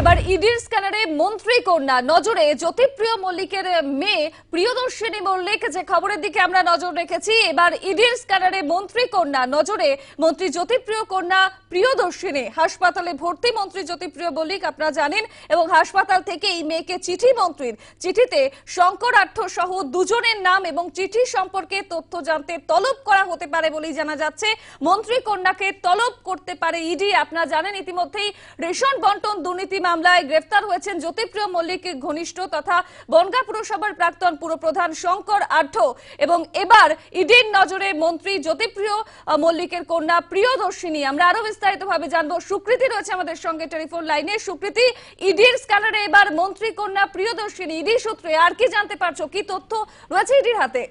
এবার ইডির স্ক্যানারে মন্ত্রী কন্যা। নজরে জ্যোতিপ্রিয় মল্লিকের মেয়ে প্রিয়দর্শিনী মল্লিক, যে খবরের দিকে আমরা নজর রেখেছি, এবার ইডির স্ক্যানারে মন্ত্রী কন্যা। নজরে মন্ত্রী জ্যোতিপ্রিয় কন্যা, প্রিয়দর্শিনী। হাসপাতালে ভর্তি মন্ত্রী জ্যোতিপ্রিয় মল্লিক, আপনারা জানেন, এবং হাসপাতাল থেকে এই মেয়েকে চিঠি মন্ত্রীর। চিঠিতে শঙ্কর শঙ্করার্থ সহ দুজনের নাম এবং চিঠি সম্পর্কে তথ্য জানতে তলব করা হতে পারে বলেই জানা যাচ্ছে। মন্ত্রী কন্যাকে তলব করতে পারে ইডি, আপনারা জানেন, ইতিমধ্যেই রেশন বন্টন দুর্নীতি মামলায় গ্রেফতার হয়েছেন জ্যোতিপ্রিয় মল্লিক ঘনিষ্ঠ তথা বনগা পুরসভার প্রাক্তন পুরপ্রধান শঙ্কর আঢ্য এবং এবার ইডির নজরে মন্ত্রী জ্যোতিপ্রিয় মল্লিকের কন্যা প্রিয়দর্শিনী। আমরা আরও বিস্তারিতভাবে জানব। সুকৃতি রয়েছে আমাদের সঙ্গে টেলিফোন লাইনে। সুকৃতি, ইডির স্ক্যানারে এবার মন্ত্রী কন্যা প্রিয়দর্শিনী। ইডি সূত্রে আর কি জানতে পারছ? কি তথ্য রয়েছে ইডির হাতে?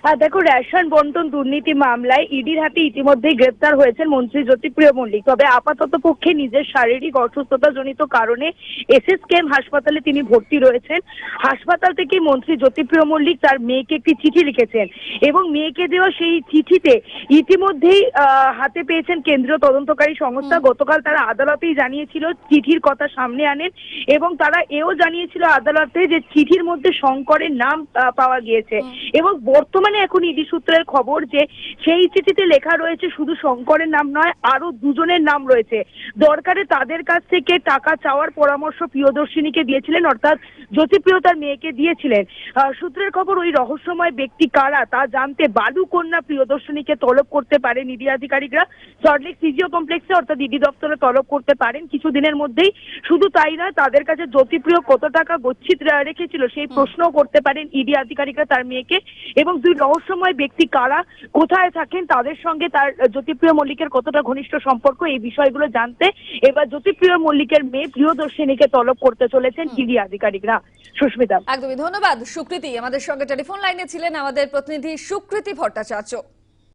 দেখো রেশন বন্টন দুর্নীতি মামলায় ইডির হাতে ইতিমধ্যেই গ্রেপ্তার হয়েছেন মন্ত্রী জ্যোতিপ্রিয় মল্লিক। তবে আপাতত পক্ষে নিজের শারীরিক অসুস্থতা জনিত কারণে এসএসকেএম হাসপাতালে তিনি ভর্তি রয়েছেন। হাসপাতাল থেকে মন্ত্রী জ্যোতিপ্রিয় মল্লিক তার মেয়েকে একটি চিঠি লিখেছেন এবং মেয়েকে দেওয়া সেই চিঠিতে ইতিমধ্যেই আহ, হাতে পেয়েছেন কেন্দ্রীয় তদন্তকারী সংস্থা। গতকাল তারা আদালতেই জানিয়েছিল চিঠির কথা সামনে আনেন এবং তারা এও জানিয়েছিল আদালতে যে চিঠির মধ্যে শঙ্করের নাম পাওয়া গিয়েছে এবং বর্তমানে এখন ইডি সূত্রের খবর যে সেই চিঠিতে লেখা রয়েছে শুধু শঙ্করের নাম নয় আরও দুজনের নাম রয়েছে। দরকারে তাদের কাছ থেকে টাকা চাওয়ার পরামর্শ প্রিয়দর্শিনীকে দিয়েছিলেন অর্থাৎ জ্যোতিপ্রিয় তার মেয়েকে দিয়েছিলেন। সূত্রের খবর ওই রহস্যময় ব্যক্তি কারা তা জানতে বালু কন্যা প্রিয়দর্শিনীকে তলব করতে পারেন ইডি আধিকারিকরা। সল্টলেক সিজিও কমপ্লেক্সে অর্থাৎ ইডি দপ্তরে তলব করতে পারেন কিছুদিনের মধ্যেই। শুধু তাই নয় তাদের কাছে জ্যোতিপ্রিয় কত টাকা গচ্ছিত রেখেছিল সেই প্রশ্নও করতে পারেন ইডি আধিকারিকরা তার মেয়েকে। এবং দুই রহস্যময় ব্যক্তি কারা? কোথায় থাকেন? তাদের সঙ্গে তার জ্যোতিপ্রিয় মল্লিকের কতটা ঘনিষ্ঠ সম্পর্ক? এই বিষয়গুলো জানতে এবার জ্যোতিপ্রিয় মল্লিকের মেয়ে প্রিয়দর্শিনীকে তলব করতে চলেছেন ইডি আধিকারিকরা। সুস্মিতা। একদমই ধন্যবাদ সুকৃতি। আমাদের সঙ্গে টেলিফোন লাইনে ছিলেন আমাদের প্রতিনিধি সুকৃতি ভট্টাচার্য।